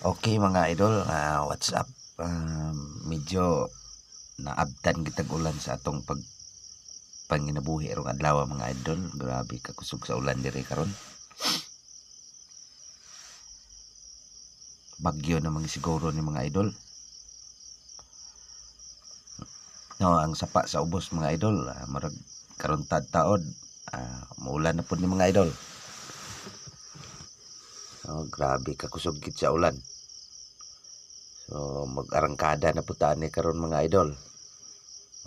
Okay mga idol, ah, what's up? Um, medyo naabtan kitag ulan sa atong pag panginabuhi rong adlaw mga idol. Grabe ka kusog sa ulan diri karon. Bagyo namang siguro ni mga idol. No, ang sapa sa ubos mga idol, ah, marag karon tad-taod, ah, maulan na po ni mga idol. Oh, grabe ka kusog gid sa ulan. So mag-arangkada na putaan ni karon mga idol.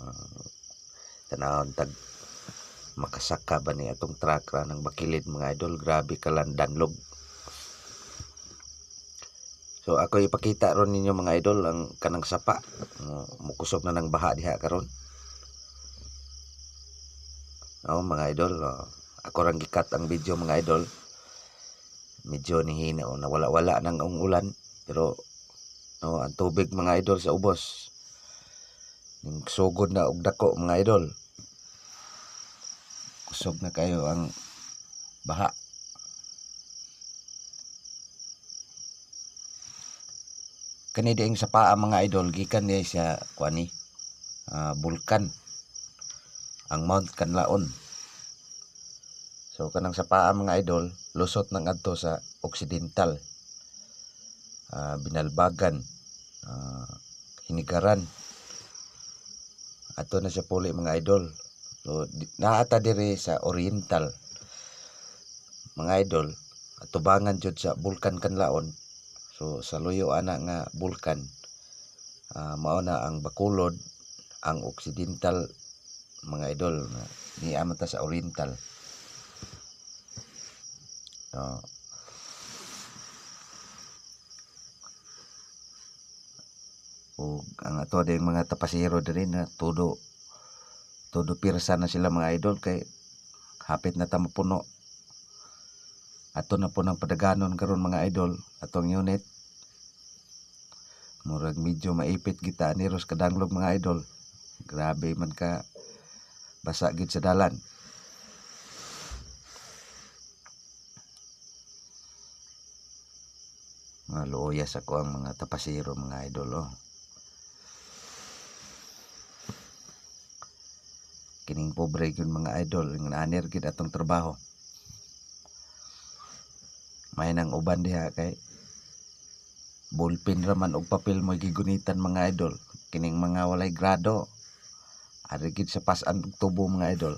Uh, tag makasaka ba ni atong truck ra ng bakilid mga idol? Grabe ka lang danlog so ako ipakita ron ninyo mga idol ang kanang sapa. Uh, mukusog na ng baha diha karon. Oh mga idol oh, ako rang gikat ang video mga idol. Medyo nihina o nawala-wala ang ulan. Pero no ang tubig mga idol sa ubos. Ning sugod na og dako mga idol. Kusog na kayo ang baha. Kani diing sa paa mga idol gikan niya sa kuani ah, bulkan ang Mount Kanlaon so kanang sa paa mga idol lusot nang adto sa occidental. Ah, binalbagan ah, hinigaran ato na siya puli mga idol. So naata diri sa oriental. Mga idol atubangan jud sa bulkan kanlaon. So sa luyo ana nga bulkan ah, mao na ang bakulod ang occidental mga idol ni ta sa oriental. So, ug ang ato din mga tapasiro diri na tudo tudo pirsa na sila mga idol kay hapit na ta mapuno. Ato na po ng padaganon karon mga idol atong unit. Murag medyo maipit kita ni Ros kadanglog mga idol. Grabe man ka basa gid sa dalan. Mga luyas ako ang mga tapasiro mga idol oh. Kining pobre yun mga idol ng naanir gid atong trabaho. May nang uban diha kay ballpen raman og papel mo gigunitan mga idol. Kining mga walay grado. Ari gid sa pasan tubo mga idol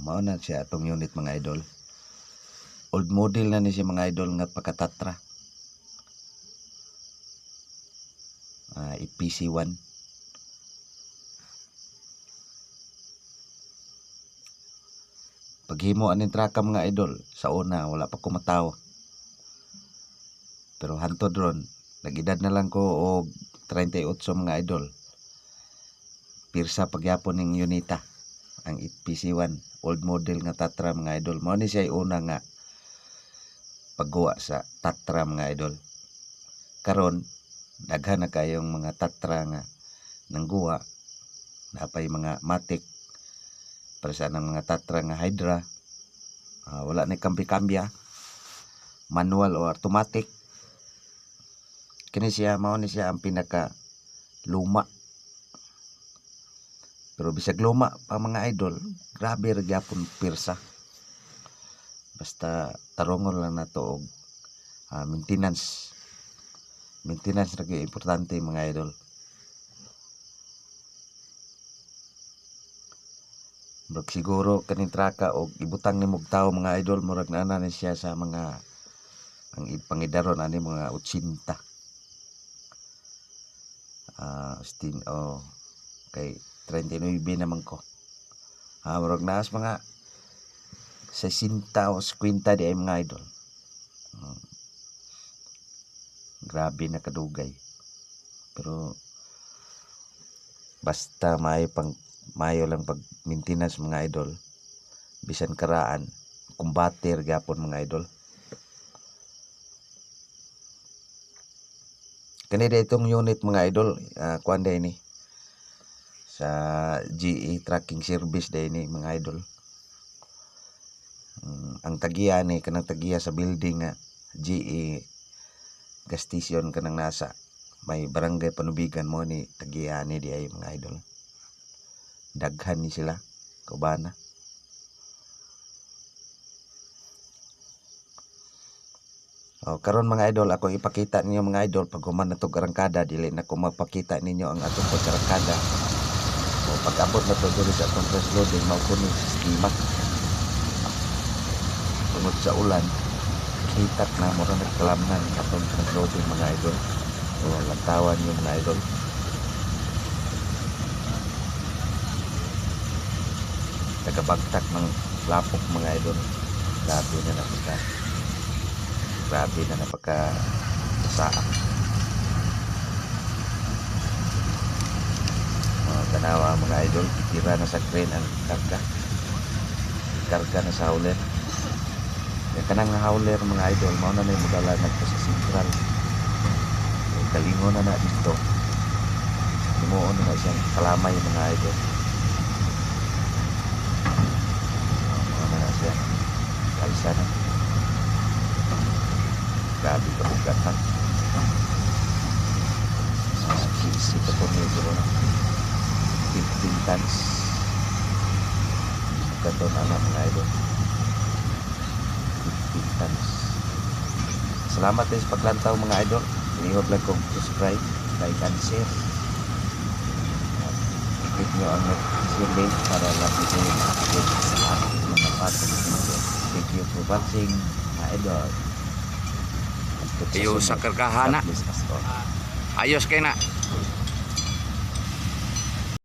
mao na siya atong unit mga idol. Old model na ni siya mga idol nga pakatatra. Ah, EPC1. Paghimo aning traka mga idol, sa una wala pa ko. Pero hantod ron, nagidad na lang ko og 38 mga idol. Pirsa pagyapon ning unita ang PC1 old model nga Tatra mga idol. Mao ni siya una nga pagguwa sa Tatra mga idol. Karon daghan na kayong mga Tatra nga nangguwa napay mga Matic para sa mga Tatra nga Hydra. Ah, wala na kambi-kambya manual o automatic. Kini siya mao ni siya ang pinaka luma pero bisag luma pa mga idol, grabe ra gyapon pirsa. Basta tarongon lang nato og ah, maintenance. Maintenance ra importante mga idol. Murag siguro kaning traka og ibutang ni mog mga idol murag naa ni siya sa mga ang ipangidaron ani mga 80. Ah, stin oh kay 39 naman ko. Ah, murag naas mga 60 o 50 di ay mga idol. Hmm. Grabe na kadugay. Pero basta may pang mayo lang pag maintenance mga idol bisan karaan combater gapon mga idol. Kani itong unit mga idol, uh, kuan ni sa GE tracking service day ni mga idol. Mm, ang tagiya ni kanang tagiya sa building GE gas station kanang nasa may barangay panubigan mo ni tagiya ni di ay mga idol. Daghan ni sila kubana. Oh, karon mga idol, ako ipakita ninyo mga idol pag human na to karangkada dili na ko magpakita ninyo ang atong pagkarangkada. O pag abot na to diri sa atong press loading mao kuno sa sistema. Tungod sa ulan, kitak na mo ra nagkalamnan atong press loading mga idol. O lantawan yung mga idol. Tagabagtak ng lapok mga idol. Grabe na napaka grabe na napaka saak tanawa mga idol. Titira na sa crane ang karga. Karga na sa hauler yung kanang hauler mga idol. Mao na may mudala nagpa sa central yung kalingon na na dito. Limuon na siyang kalamay mga idol. Mao na siya. Kalsa na. Grabe ka bugatan uh, kisi 15 tons bugaton na idol 15 tons salamat paglantaw mga idol lihog lang kong subscribe like and share. At i-click nyo ang share link para kayo update sa ating mga patong video thank you for watching mga idol Iyo sa karkahana. God bless us all. Ayos kay na.